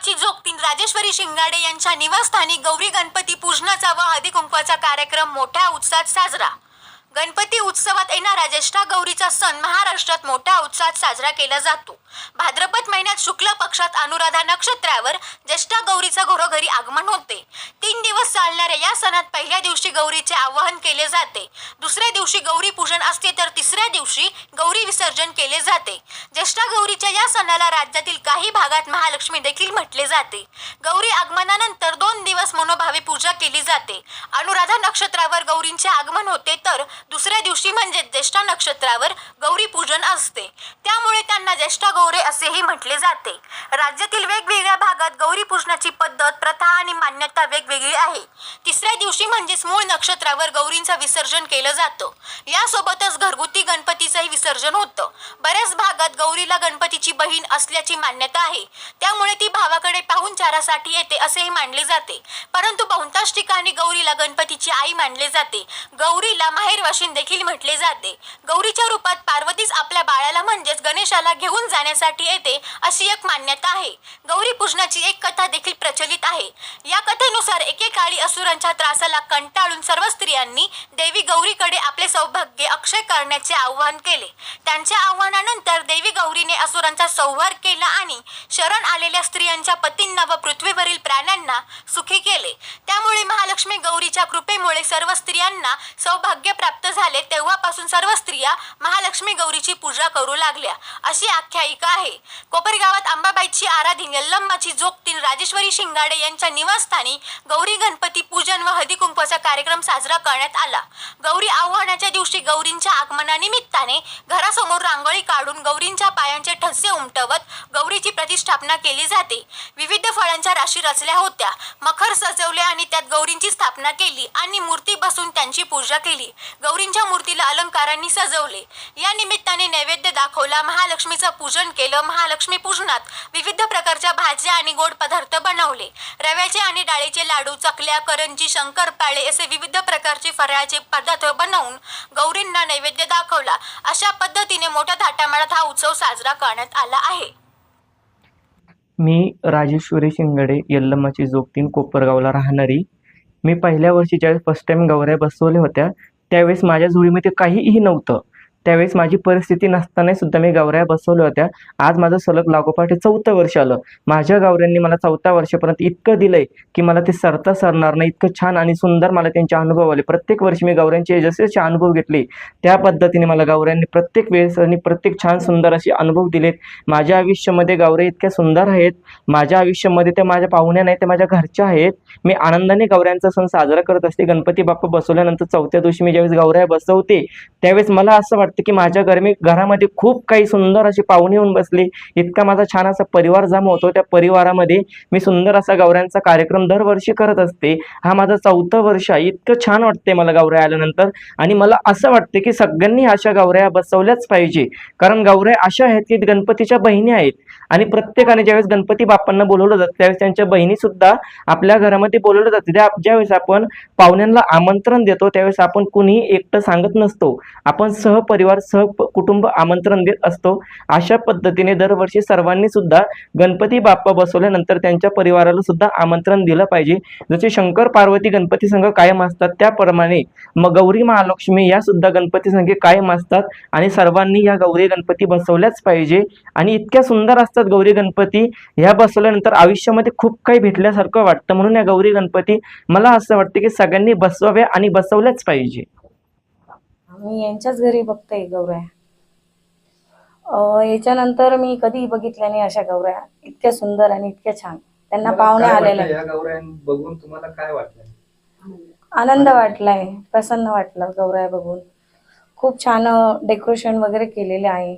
यल्लमाची जोगतीन राजेश्वरी शिंगाडे यांच्या निवासस्थानी गौरी गणपती पूजनाचा व हळदी कुंकवाचा कार्यक्रम मोठ्या उत्साहात साजरा. गणपती उत्सवात येणारा ज्येष्ठा गौरीचा सण महाराष्ट्रात मोठ्या उत्साहात साजरा केला जातो. भाद्रपद महिन्यात शुक्ल पक्षात अनुराधा नक्षत्रावर ज्येष्ठा गौरीचं घरोघरी आगमन होते. तीन दिवस चालणाऱ्या या सणात पहिल्या दिवशी गौरीचे आवाहन केले जाते. दुसऱ्या दिवशी गौरी पूजन असते तर तिसऱ्या दिवशी गौरी विसर्जन केले जाते. ज्येष्ठा गौरीच्या या सणाला राज्यातील काही भागात महालक्ष्मी देखील म्हटले जाते. गौरी आगमनानंतर दोन दिवस मनोभावे पूजा केली जाते. अनुराधा नक्षत्रावर गौरींचे आगमन होते तर दुसऱ्या दिवशी म्हणजे ज्येष्ठा नक्षत्रावर गौरी पूजन असते. त्यामुळे त्यांना ज्येष्ठा गौरे असेही म्हटले जाते. राज्यातील वेगवेगळ्या भागात गौरी पूजनाची पद्धत प्रथा आणि मान्यता वेगवेगळी आहे. तिसऱ्या दिवशी म्हणजेच मूळ नक्षत्रावर गौरींचं विसर्जन केलं जातं. यासोबतच घरगुती गणपतीचंही विसर्जन होतं. बऱ्याच भागात गौरीला गणपतीची बहीण असल्याची मान्यता आहे. त्यामुळे ती भावाकडे पाहुणचारासाठी येते असेही मानले जाते. परंतु बहुतांश ठिकाणी गौरीला गणपतीची आई मानले जाते. गौरीला माहेरवाशीन देखील म्हटले जाते. गौरीच्या रूपात पार्वतीच आपल्या बाळाला म्हणजेच गणेशाला घेऊन जाण्यासाठी येते अशी एक मान्यता आहे. गौरी पूजनाची एक कथा देखील प्रचलित आहे. या कथेनुसार एकेकाळी असुरांच्या त्रासाला कंटाळून सर्व स्त्रियांनी देवी गौरीकडे आपले सौभाग्य अक्षय करण्याचे आवाहन केले. त्यांच्या आव्हानानंतर देवी गौरीने असुरांचा संहार केला आणि शरण आलेल्या स्त्रियांच्या पतींना व पृथ्वीवरील प्राण्यांना सुखी केले. त्यामुळे महालक्ष्मी गौरीच्या कृपेमुळे सर्व स्त्रियांना सौभाग्य प्राप्त झाले. तेव्हापासून सर्व स्त्रिया महालक्ष्मी गौरीची पूजा करू लागल्या. अशी आख्यायिका आहे. कोपरगावात अंबाबाईची आराधी यल्लम्माची झोपतील राजेश्वरी शिंगाडे यांच्या निवासस्थानी गौरी गणपती पूजन व हदी कार्यक्रम साजरा करण्यात आला. गौरी आव्हानाच्या दिवशी गौरींच्या आगमनानिमित्ताने घरासमोर रांगोळी काढून गौरींच्या पायांचे ठसे उमटवत गौरीची प्रतिष्ठापना केली जाते. विविध फळांच्या राशी रचल्या होत्या. मखर सजवले आणि त्यात गौरींची स्थापना केली आणि मूर्ती बसून त्यांची पूजा केली. गौरींच्या मूर्तीला अलंकारांनी सजवले. या निमित्ताने नैवेद्य दाखवला महालक्ष्मीचं पूजन केलं महालक्ष्मी पूजनात विविध प्रकारच्या भाज्या आणि गोड पदार्थ बनवले. रव्याचे आणि डाळीचे लाडू चकल्या करंजी शंकरपाळे असे विविध प्रकारचे फराळाचे पदार्थ बनवून गौरींना नैवेद्य दाखवला. अशा पद्धतीने मोठ्या थाटामाटात हा उत्सव साजरा करण्यात आला आहे. मी राजेश्वरी शिंगडे यल्लमाची जोगतीन कोपरगावला राहणारी. मी पहिल्या वर्षी ज्यावेळेस फर्स्ट टाइम गौऱ्या बसवल्या होत्या त्यावेळेस माझ्या झुळीमध्ये काहीही नव्हतं. त्यावेळेस माझी परिस्थिती नसताना सुद्धा मी गावऱ्या बसवल्या होत्या. आज माझं सलग लागोपाठ हे चौथं वर्ष आलं. माझ्या गौऱ्यांनी मला चौथ्या वर्षापर्यंत इतकं दिलंय की मला ते सरता सरणार नाही. इतकं छान आणि सुंदर मला त्यांचे अनुभव आले. प्रत्येक वर्षी मी गावऱ्यांचे जसे जसे अनुभव घेतले. त्या पद्धतीने मला गावऱ्यांनी प्रत्येक वेळेस आणि प्रत्येक छान सुंदर असे अनुभव दिलेत. माझ्या आयुष्यामध्ये गावऱ्या इतक्या सुंदर आहेत. माझ्या आयुष्यामध्ये त्या माझ्या पाहुण्या नाही त्या माझ्या घरच्या आहेत. मी आनंदाने गौऱ्यांचा सण साजरा करत असते. गणपती बाप्पा बसवल्यानंतर चौथ्या दिवशी मी ज्यावेळेस गावऱ्या बसवते त्यावेळेस मला असं वाटतं वाटतं की माझ्या गरमी घरामध्ये खूप काही सुंदर अशी पाहुणे येऊन बसले. इतका माझा छान असा परिवार जमा होतो. त्या परिवारामध्ये मी सुंदर असा गौऱ्यांचा कार्यक्रम दरवर्षी करत असते. हा माझा चौथं वर्ष आहे. इतकं छान वाटते मला गौऱ्या आल्यानंतर. आणि मला असं वाटते की सगळ्यांनी अशा गौऱ्या बसवल्याच पाहिजे. कारण गौऱ्या अशा आहेत की गणपतीच्या बहिणी आहेत. आणि प्रत्येकाने ज्यावेळेस गणपती बाप्पांना बोलवलं जातं त्यावेळेस त्यांच्या बहिणी सुद्धा आपल्या घरामध्ये बोलवलं जाते. त्या ज्यावेळेस आपण पाहुण्यांना आमंत्रण देतो त्यावेळेस आपण कुणीही एकटं सांगत नसतो. आपण परिवार सह कुटुंब आमंत्रण देत असतो. अशा पद्धतीने दरवर्षी सर्वांनी सुद्धा गणपती बाप्पा बसवल्यानंतर त्यांच्या परिवाराला सुद्धा आमंत्रण दिलं पाहिजे. जसे शंकर पार्वती गणपती संघ कायम असतात त्याप्रमाणे मग गौरी महालक्ष्मी या सुद्धा गणपती संघे कायम असतात आणि सर्वांनी या गौरी गणपती बसवल्याच पाहिजे. आणि इतक्या सुंदर असतात गौरी गणपती. ह्या बसवल्यानंतर आयुष्यामध्ये खूप काही भेटल्यासारखं वाटतं. म्हणून या गौरी गणपती मला असं वाटतं की सगळ्यांनी बसवाव्या आणि बसवल्याच पाहिजे. मी यांच्याच घरी बघते गौऱ्या. याच्यानंतर मी कधी बघितल्या नाही अशा गौऱ्या. इतक्या सुंदर आणि इतक्या छान. त्यांना पाहुणे काय आलेले वाटलं आहेत. या गौऱ्या बघून तुम्हाला काय वाटलं? आनंद वाटलाय प्रसन्न वाटलं गौऱ्या बघून. खूप छान डेकोरेशन वगैरे केलेले आहे.